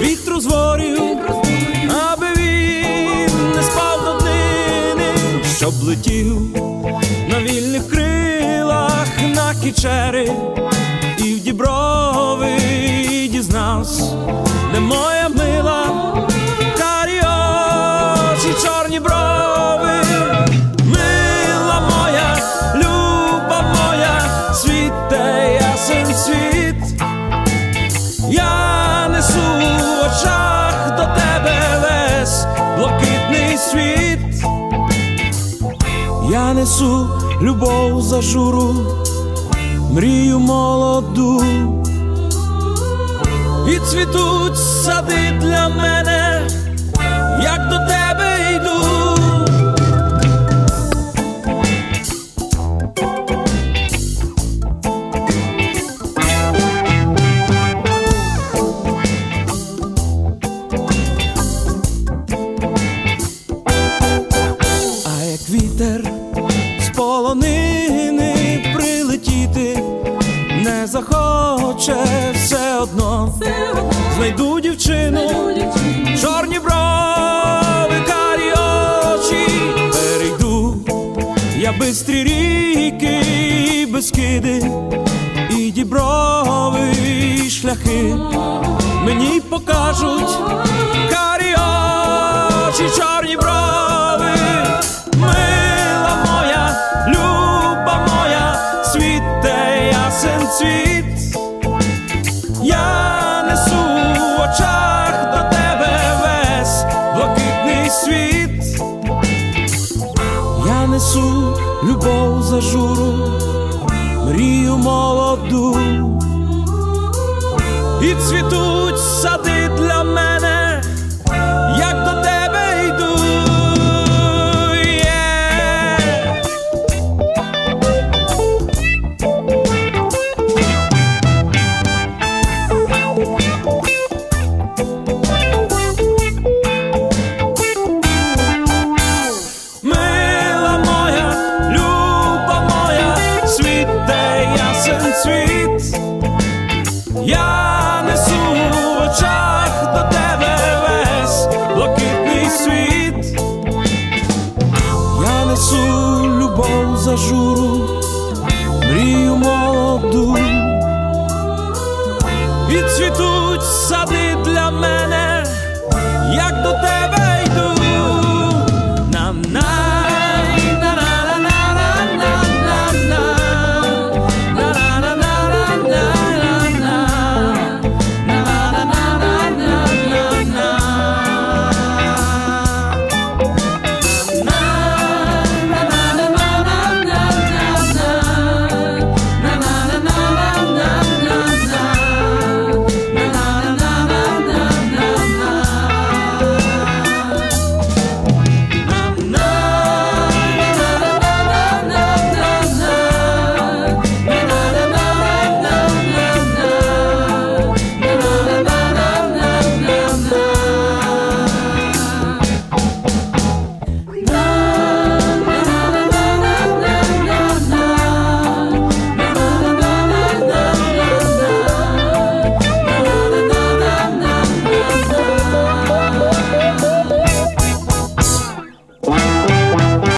вітру зворів, аби він не спав до днини, щоб летів на вільних крилах на кічери. І в діброви дізнався, де моя несу любов за журу, мрію молоду, і цвітуть сади для мене, захоче все одно, знайду дівчину, чорні брови, карі очі, перейду я бистрі ріки, і безкиди, і діброви і шляхи мені покажуть. Карі очі, чорні брови, мила моя, люба моя, світе ясен цвіт. Любов за журу, мрію молоду, і цвітуть сади красу, любов за журу мрію молоду, і цвітуть сади для мене, як до тебе.